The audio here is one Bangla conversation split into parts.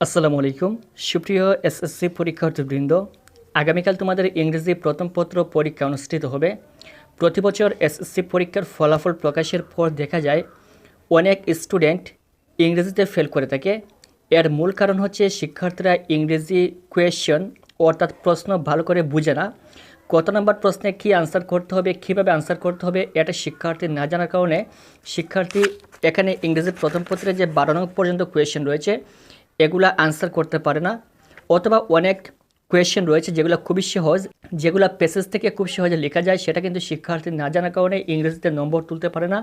আসসালামু আলাইকুম। সুপ্রিয় এসএসসি পরীক্ষার্থীবৃন্দ, আগামীকাল তোমাদের ইংরেজি প্রথম পত্র পরীক্ষা অনুষ্ঠিত হবে। প্রতি বছর এসএসসি পরীক্ষার ফলাফল প্রকাশের পর দেখা যায়, অনেক স্টুডেন্ট ইংরেজিতে ফেল করে থাকে। এর মূল কারণ হচ্ছে শিক্ষার্থীরা ইংরেজি কোয়েশ্চন, অর্থাৎ প্রশ্ন ভালো করে বুঝে না। কত নম্বর প্রশ্নে কী আনসার করতে হবে, কীভাবে আনসার করতে হবে, এটা শিক্ষার্থী না জানার কারণে শিক্ষার্থী এখানে ইংরেজি প্রথম পত্রে যে বারো নম্বর পর্যন্ত কোয়েশ্চেন রয়েছে এগুলা আনসার করতে পারে না। অথবা অনেক কোয়েশ্চেন রয়েছে যেগুলো খুবই সহজ, যেগুলো পেসেজ থেকে খুব সহজে লেখা যায়, সেটা কিন্তু শিক্ষার্থী না জানার কারণে ইংরেজিতে নম্বর তুলতে পারে না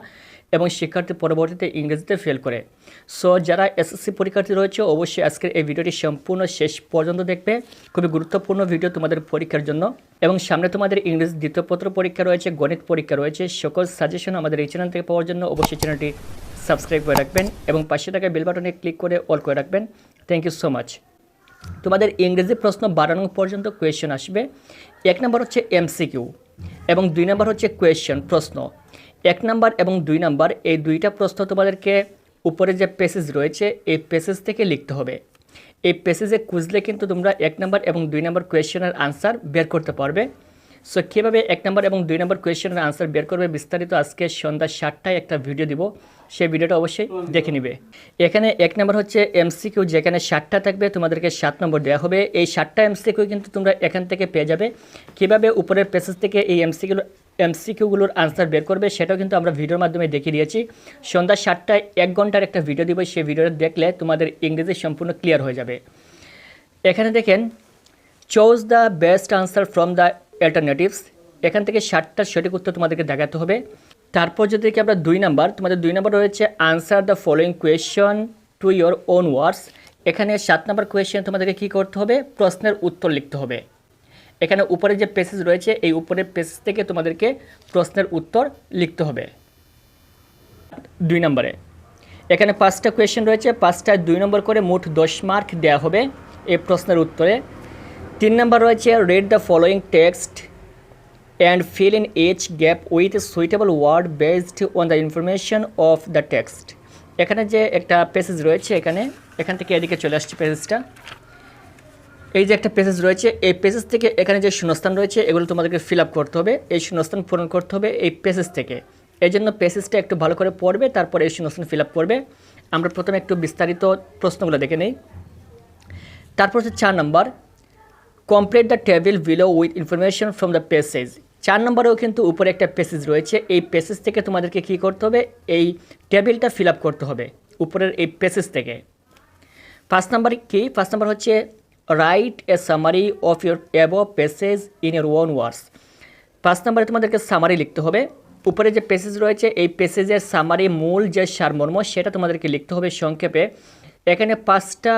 এবং শিক্ষার্থী পরবর্তীতে ইংরেজিতে ফেল করে। সো যারা এসএসসি পরীক্ষার্থী রয়েছে, অবশ্যই আজকের এই ভিডিওটি সম্পূর্ণ শেষ পর্যন্ত দেখবে। খুবই গুরুত্বপূর্ণ ভিডিও তোমাদের পরীক্ষার জন্য। এবং সামনে তোমাদের ইংরেজি দ্বিতীয় পত্র পরীক্ষা রয়েছে, গণিত পরীক্ষা রয়েছে, সকল সাজেশন আমাদের এই চ্যানেল থেকে পাওয়ার জন্য অবশ্যই চ্যানেলটি সাবস্ক্রাইব করে রাখবেন এবং পাশে থাকা বেল বাটনে ক্লিক করে অল করে রাখবেন। থ্যাংক ইউ সো মাচ তোমাদের ইংরেজি প্রশ্ন বাড়ানো পর্যন্ত কোয়েশ্চেন আসবে। এক নম্বর হচ্ছে এমসিকিউ এবং দুই নম্বর হচ্ছে কোয়েশ্চেন প্রশ্ন। এক নাম্বার এবং দুই নাম্বার এই দুইটা প্রশ্ন তোমাদেরকে উপরে যে পেসেজ রয়েছে, এই পেসেজ থেকে লিখতে হবে। এই পেসেজে খুঁজলে কিন্তু তোমরা এক নাম্বার এবং দুই নাম্বার কোয়েশ্চেনের আনসার বের করতে পারবে। সো কীভাবে এক নম্বর এবং দুই নম্বর কোয়েশ্চেনের আনসার বের করবে বিস্তারিত আজকে সন্ধ্যা সাতটায় একটা ভিডিও দিব। সেই ভিডিওটা অবশ্যই দেখে নিবে। এখানে এক নম্বর হচ্ছে এমসিকিউ যেখানে সাতটা থাকবে, তোমাদেরকে সাত নম্বর দেওয়া হবে। এই সাতটা এমসিকিউ কিন্তু তোমরা এখান থেকে পেয়ে যাবে। কীভাবে উপরের পেসেজ থেকে এই এমসিকিউ এমসিকিউগুলোর আনসার বের করবে, সেটাও কিন্তু আমরা ভিডিওর মাধ্যমে দেখিয়ে দিয়েছি। সন্ধ্যা সাতটায় এক ঘণ্টার একটা ভিডিও দিব, সেই ভিডিওটা দেখলে তোমাদের ইংরেজি সম্পূর্ণ ক্লিয়ার হয়ে যাবে। এখানে দেখেন choose the best answer from the alternatives এখান থেকে ষাটটা সঠিক উত্তর তোমাদেরকে দেখাতে হবে। তারপর যদি দেখি আমরা দুই নাম্বার, তোমাদের দুই নাম্বার রয়েছে answer the following question to your own words এখানে সাত নাম্বার কোয়েশ্চেন তোমাদেরকে কী করতে হবে? প্রশ্নের উত্তর লিখতে হবে। এখানে উপরে যে পেসেজ রয়েছে, এই উপরের পেসেজ থেকে তোমাদেরকে প্রশ্নের উত্তর লিখতে হবে। দুই নম্বরে, এখানে পাঁচটা কোয়েশ্চেন রয়েছে, পাঁচটায় দুই নম্বর করে মোট দশ মার্ক দেওয়া হবে এই প্রশ্নের উত্তরে। তিন নম্বর রয়েছে read the following text and fill in each gap with suitable word based on the information of the text এখানে যে একটা পেসেজ রয়েছে এখানে, এখান থেকে এদিকে চলে আসছে পেসেজটা এই যে একটা পেসেজ রয়েছে, এই পেসেজ থেকে এখানে যে শূন্যস্থান রয়েছে, এগুলো তোমাদেরকে ফিল আপ করতে হবে। এই শূন্যস্থান পূরণ করতে হবে এই পেসেজ থেকে। এই জন্য পেসেজটা একটু ভালো করে পড়বে, তারপরে এই শূন্যস্থান ফিল আপ করবে। আমরা প্রথমে একটু বিস্তারিত প্রশ্নগুলো দেখে নেই। তারপর হচ্ছে চার number. Complete the table below with information from the passage চার নম্বরেও কিন্তু উপরে একটা পেসেজ রয়েছে। এই পেসেজ থেকে তোমাদেরকে কী করতে হবে? এই টেবিলটা ফিল আপ করতে হবে উপরের এই পেসেজ থেকে। ফার্স্ট নাম্বার কি? ফার্স্ট নাম্বার হচ্ছে write a summary of your ab passage in your own words পাঁচ নম্বরে তোমাদেরকে সামারি লিখতে হবে। উপরে যে পেসেজ রয়েছে, এই পেসেজের সামারি মূল যে সারমর্ম, সেটা তোমাদেরকে লিখতে হবে সংক্ষেপে। এখানে পাঁচটা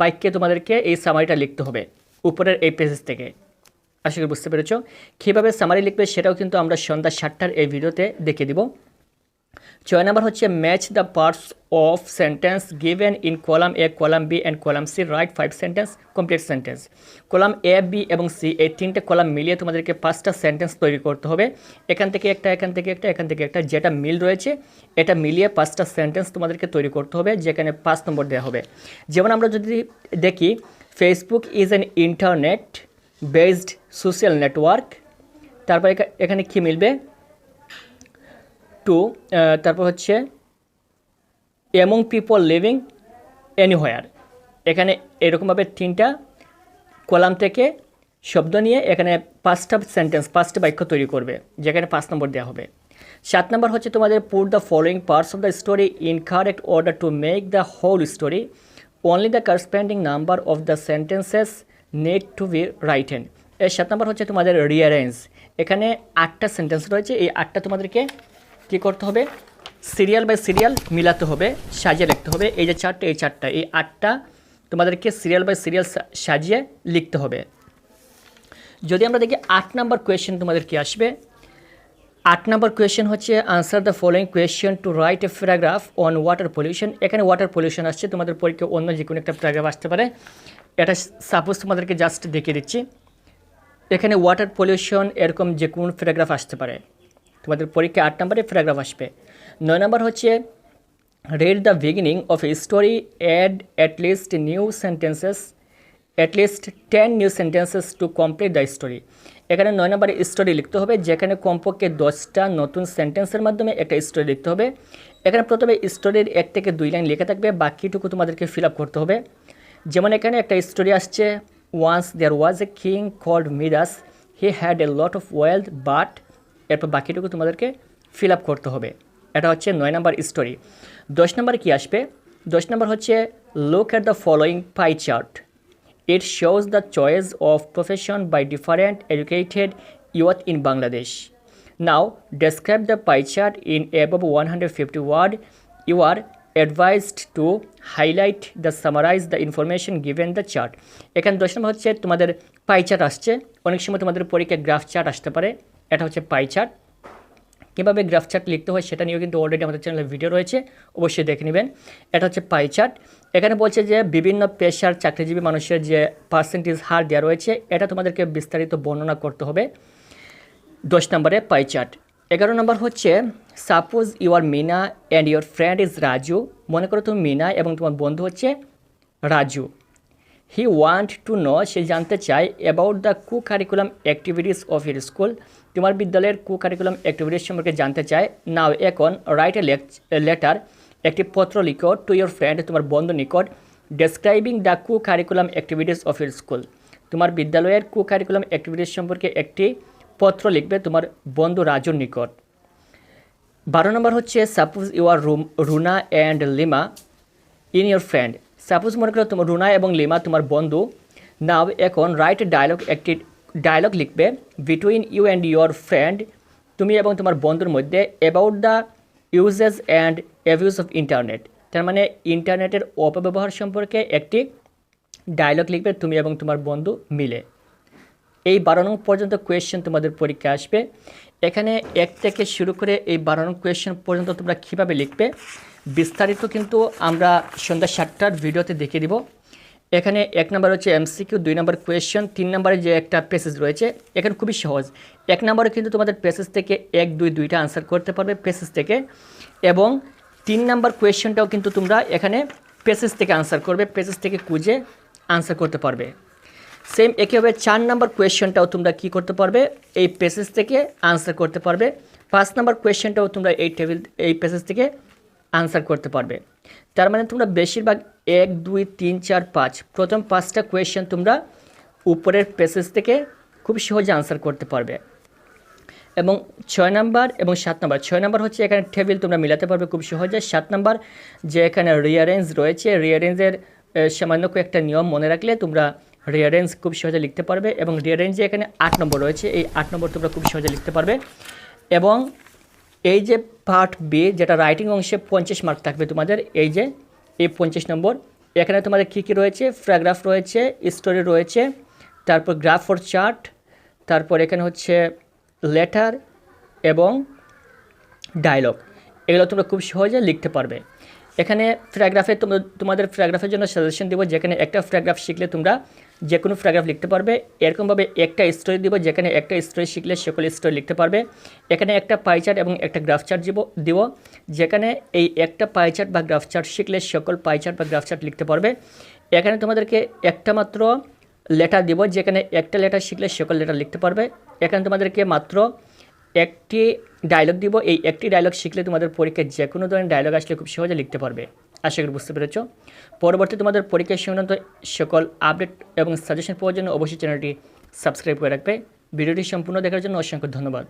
বাক্যে তোমাদেরকে এই সামারিটা লিখতে হবে। উপরের এই পেজেস থেকে। আশা করি বুঝতে পেরেছ। কীভাবে সামারি লিখবে সেটাও কিন্তু আমরা সন্ধ্যা সাতটার এই ভিডিওতে দেখে দিব। ছয় নম্বর হচ্ছে match the parts of sentence given in column A column B and column C write five sentence complete sentence column A B এবং সি এই তিনটে কলাম মিলিয়ে তোমাদেরকে পাঁচটা সেন্টেন্স তৈরি করতে হবে। এখান থেকে একটা, এখান থেকে একটা, এখান থেকে একটা, যেটা মিল রয়েছে, এটা মিলিয়ে পাঁচটা সেন্টেন্স তোমাদেরকে তৈরি করতে হবে, যেখানে পাঁচ নম্বর দেওয়া হবে। যেমন আমরা যদি দেখি Facebook is an internet based social network তারপর এখানে কী মিলবে? টু তারপর হচ্ছে এমং পিপল লিভিং এনিহোয়ার এখানে এরকমভাবে তিনটা কলাম থেকে শব্দ নিয়ে এখানে পাঁচটা সেন্টেন্স পাঁচটা বাক্য তৈরি করবে, যেখানে পাঁচ নম্বর দেওয়া হবে। সাত নম্বর হচ্ছে তোমাদের put the following parts of the story in correct order to make the whole story only the corresponding number of the sentences need to be written এর সাত নম্বর হচ্ছে তোমাদের রিয়ারেঞ্জ এখানে আটটা সেন্টেন্স রয়েছে, এই আটটা তোমাদেরকে কী করতে হবে? সিরিয়াল বাই সিরিয়াল মিলাতে হবে, সাজিয়ে লিখতে হবে। এই যে চারটা, এই চারটা, এই আটটা তোমাদেরকে সিরিয়াল বাই সিরিয়াল সাজিয়ে লিখতে হবে। যদি আমরা দেখি আট নাম্বার কোয়েশ্চেন তোমাদের কি আসবে আট নাম্বার কোয়েশ্চেন হচ্ছে answer the following question to write a paragraph on water pollution এখানে ওয়াটার পলিউশন আসছে, তোমাদের পরীক্ষা অন্য যে কোনো একটা প্যারাগ্রাফ আসতে পারে। এটা সাপোজ তোমাদেরকে জাস্ট দেখিয়ে দিচ্ছি। এখানে ওয়াটার পলিউশন এরকম যে কোনো প্যারাগ্রাফ আসতে পারে। তোমাদের পরীক্ষা আট নম্বরে প্যারাগ্রাফ আসবে। নয় নম্বর হচ্ছে, read the beginning of a story, add at least new least 10 new sentences to complete the story. এখানে নয় নম্বরে স্টোরি লিখতে হবে, যেখানে কমপক্ষে দশটা নতুন সেন্টেন্সের মাধ্যমে একটা স্টোরি লিখতে হবে। এখানে প্রথমে স্টোরির এক থেকে দুই লাইন লেখা থাকবে, বাকিটুকু তোমাদেরকে ফিল করতে হবে। যেমন এখানে একটা স্টোরি আসছে once there was a king called Midas he had a lot of wealth but এরপর বাকিটুকু তোমাদেরকে ফিল করতে হবে। এটা হচ্ছে নয় নম্বর স্টোরি দশ নম্বরে কী আসবে? দশ নম্বর হচ্ছে look at the following pie chart It shows the choice of profession by different educated youth in Bangladesh. Now, describe the pie chart in above 150 word. You are advised to highlight the summarize the information given the chart. এখানে দশ নম্বর হচ্ছে তোমাদের পাই চার্ট আসছে অনেক সময় তোমাদের পরীক্ষায় গ্রাফ চার্ট আসতে পারে এটা হচ্ছে পাই চার্ট কীভাবে গ্রাফ চার্ট লিখতে হয় সেটা নিয়েও কিন্তু অলরেডি আমাদের চ্যানেলে ভিডিও রয়েছে, অবশ্যই দেখে নেবেন। এটা হচ্ছে পাই চার্ট এখানে বলছে যে বিভিন্ন পেশার চাকরিজীবী মানুষের যে পার্সেন্টেজ হার দেওয়া রয়েছে, এটা তোমাদেরকে বিস্তারিত বর্ণনা করতে হবে। দশ নম্বরে পাই চার্ট এগারো নম্বর হচ্ছে suppose your Mina and your friend is Raju মনে করো তুমি মিনা এবং তোমার বন্ধু হচ্ছে Raju he want to know সে জানতে চায় about the co curricular activities of your school তোমার বিদ্যালয়ের কু কারিকুলাম অ্যাক্টিভিটিস সম্পর্কে জানতে চায়। নাও এখন রাইট এ লেটার একটি পত্র লিখো টু ইউর ফ্রেন্ড তোমার বন্ধু নিকট describing the co curricular activities of your school তোমার বিদ্যালয়ের কু কারিকুলাম অ্যাক্টিভিটিস সম্পর্কে একটি পত্র লিখবে তোমার বন্ধু রাজুর নিকট। বারো নম্বর হচ্ছে suppose you are room Runa and Lima in your friend suppose মনে করো তোমার রুনা এবং লিমা, তোমার বন্ধু, নাও এখন রাইট ডায়লগ একটি ডায়লগ লিখবে between you and your friend তুমি এবং তোমার বন্ধুর মধ্যে about the uses and abuses of internet তার মানে ইন্টারনেটের অপব্যবহার সম্পর্কে একটি ডায়লগ লিখবে তুমি এবং তোমার বন্ধু মিলে। এই বারো নং পর্যন্ত কোয়েশ্চেন তোমাদের পরীক্ষা আসবে। এখানে এক থেকে শুরু করে এই বারো নং কোয়েশ্চেন পর্যন্ত তোমরা কীভাবে লিখবে? বিস্তারিত কিন্তু আমরা সন্ধ্যা সাতটার ভিডিওতে দেখিয়ে দিব। এখানে এক নম্বর হচ্ছে এমসিকিউ, দুই নম্বর কোয়েশ্চেন, তিন নম্বরে যে একটা পেসেজ রয়েছে, এখানে খুবই সহজ। এক নম্বরে কিন্তু তোমাদের পেসেজ থেকে এক, দুই, দুইটা আনসার করতে পারবে পেসেজ থেকে এবং তিন নম্বর কোয়েশ্চেনটাও কিন্তু তোমরা এখানে পেসেজ থেকে আনসার করবে পেসেজ থেকে খুঁজে আনসার করতে পারবে। সেম একইভাবে চার নাম্বার কোয়েশ্চেনটাও তোমরা কি করতে পারবে, এই পেসেজ থেকে আনসার করতে পারবে। পাঁচ নাম্বার কোয়েশ্চেনটাও তোমরা এই টেবিল, এই পেসেজ থেকে আনসার করতে পারবে। তার মানে তোমরা বেশিরভাগ এক, দুই, তিন, চার, পাঁচ, প্রথম পাঁচটা কোয়েশ্চেন তোমরা উপরের পেসেজ থেকে খুব সহজে আনসার করতে পারবে। এবং ছয় নাম্বার এবং সাত নাম্বার ছয় নাম্বার হচ্ছে এখানে টেবিল তোমরা মিলাতে পারবে খুব সহজে। সাত নাম্বার যে এখানে রিয়ারেঞ্জ রয়েছে রিয়ারেঞ্জের সামান্য একটা নিয়ম মনে রাখলে তোমরা রিয়ারেঞ্জ খুব সহজে লিখতে পারবে এবং রিয়ারেঞ্জে এখানে আট নম্বর রয়েছে, এই আট নম্বর তোমরা খুব সহজে লিখতে পারবে। এবং এই যে পার্ট বি যেটা রাইটিং অংশে পঞ্চাশ মার্ক থাকবে তোমাদের, এই যে, এই পঞ্চাশ নম্বর, এখানে তোমাদের কী কী রয়েছে? ফ্র্যাগ্রাফ রয়েছে স্টোরি রয়েছে, তারপর গ্রাফ ফর চার্ট তারপর এখানে হচ্ছে লেটার এবং ডায়লগ এগুলো তোমরা খুব সহজে লিখতে পারবে। এখানে ফ্র্যাগ্রাফে তোমাদের ফ্র্যাগ্রাফের জন্য সাজেশন দেবো, যেখানে একটা ফ্র্যাগ্রাফ শিখলে তোমরা যে কোনো ফ্র্যাগ্রাফ লিখতে পারবে। এরকমভাবে একটা স্টোরি দিব, যেখানে একটা স্টোরি শিখলে সকল স্টোরি লিখতে পারবে। এখানে একটা পাই চার্ট এবং একটা গ্রাফ চার্ট দিব দিব, যেখানে এই একটা পাই চার্ট বা গ্রাফ চার্ট শিখলে সকল পাই চার্ট বা গ্রাফ চার্ট লিখতে পারবে। এখানে তোমাদেরকে একটা মাত্র লেটার দিব, যেখানে একটা লেটার শিখলে সকল লেটার লিখতে পারবে। এখানে তোমাদেরকে মাত্র একটি ডায়লগ দিব। এই একটি ডায়লগ শিখলে তোমাদের পরীক্ষায় যে কোনো ধরনের ডায়লগ আসলে খুব সহজে লিখতে পারবে। আশা করি বুঝতে পেরেছ। পরবর্তী তোমাদের পরীক্ষা সংক্রান্ত সকল আপডেট এবং সাজেশন পাওয়ার জন্য অবশ্যই চ্যানেলটি সাবস্ক্রাইব করে রাখবে। ভিডিওটি সম্পূর্ণ দেখার জন্য অসংখ্য ধন্যবাদ।